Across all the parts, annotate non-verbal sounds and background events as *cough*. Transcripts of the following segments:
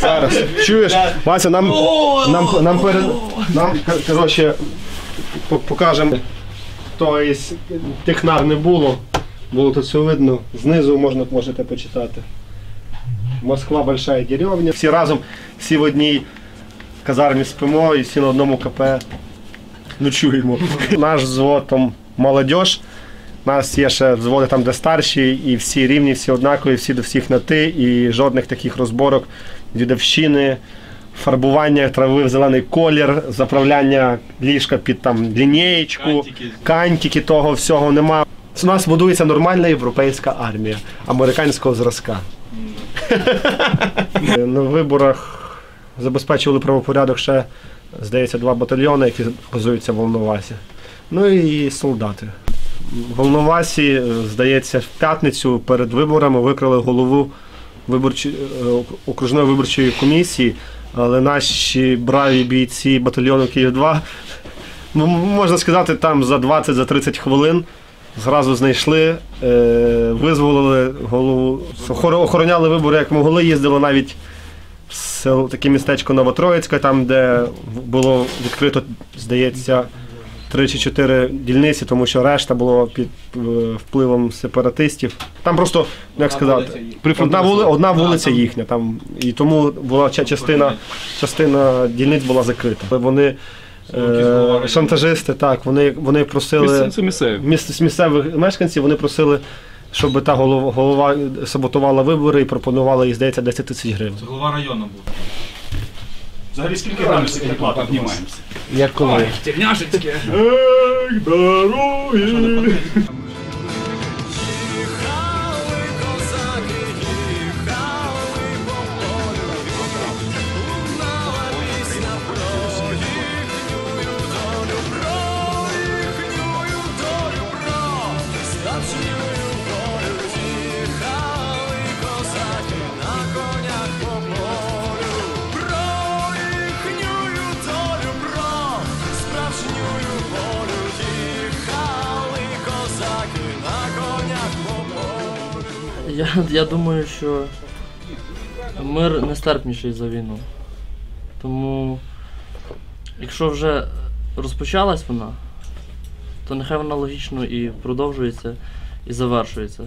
Зараз. Чуєш? Вася, нам, нам, нам, перед, нам коротше, покажемо. Тобто технар не було. Було тут все видно. Знизу можна, можете почитати. Москва большая деревня. Всі разом, всі в одній казармі спимо і всі на одному КП ночуємо. *laughs* Наш там молодіж. У нас є ще взводи там, де старші, і всі рівні, всі однакові, всі до всіх на ти, і жодних таких розборок, дідовщини, фарбування трави в зелений колір, заправляння ліжка під там лінієчку, Кантики. кантики, того всього нема. У нас будується нормальна європейська армія американського зразка. *laughs* На виборах забезпечували правопорядок ще, здається, два батальйони, які базуються в Волновасі. Ну і солдати. Волновасі, здається, в п'ятницю перед виборами викрили голову виборчої, е, окружної виборчої комісії, але наші браві бійці батальйону Київ 2 ну, можна сказати, там за 20-30 хвилин зразу знайшли, е, визволили голову, охороняли вибори як могли, їздили навіть таке містечко Новотроїцьке, там, де було відкрито, здається, три чи чотири дільниці, тому що решта було під е, впливом сепаратистів. Там просто, як сказати, одна, вули, одна вулиця їхня, там, і тому була частина, частина дільниць була закрита. Вони е, шантажисти, так, вони, вони просили місцеві. міс- місцевих мешканців вони просили, щоб та голова, голова саботувала вибори і пропонувала їй, здається, 10 тисяч гривень. Це Голова району був. Взагалі скільки грамів зарплата піднімаємося? Jak kolory. Ciemniarzyczkie. Ech, daruję. Я, я думаю, що мир нестерпніший за війну. Тому, якщо вже розпочалась вона, то нехай вона логічно і продовжується, і завершується.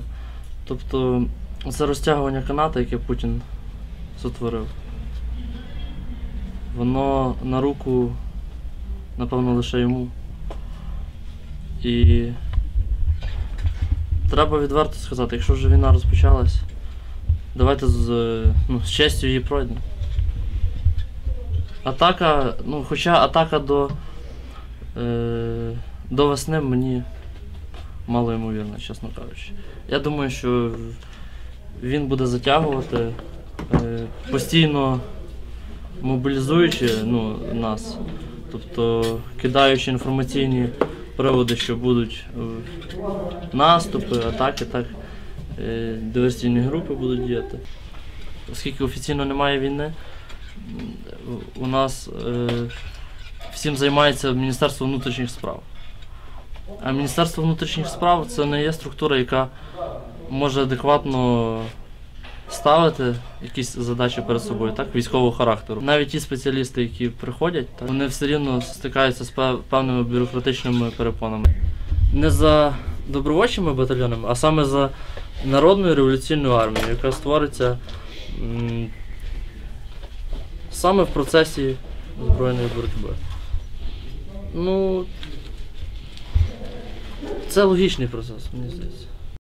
Тобто, це розтягування каната, яке Путін сотворив, воно на руку, напевно, лише йому. І треба відверто сказати, якщо вже війна розпочалась, давайте з, е, ну, з честю її пройдемо. Атака, ну, хоча атака до, е, до весни мені мало ймовірна, чесно кажучи. Я думаю, що він буде затягувати, е, постійно мобілізуючи ну, нас, тобто кидаючи інформаційні приводи, що будуть е, наступи, атаки, так, е, диверсійні групи будуть діяти. Оскільки офіційно немає війни, у нас е, всім займається Міністерство внутрішніх справ. А Міністерство внутрішніх справ це не є структура, яка може адекватно ставити якісь задачі перед собою, так, військового характеру. Навіть ті спеціалісти, які приходять, так, вони все рівно стикаються з певними бюрократичними перепонами. Не за добровольчими батальйонами, а саме за народною революційною армією, яка створиться м, саме в процесі збройної боротьби. Ну, це логічний процес, мені здається.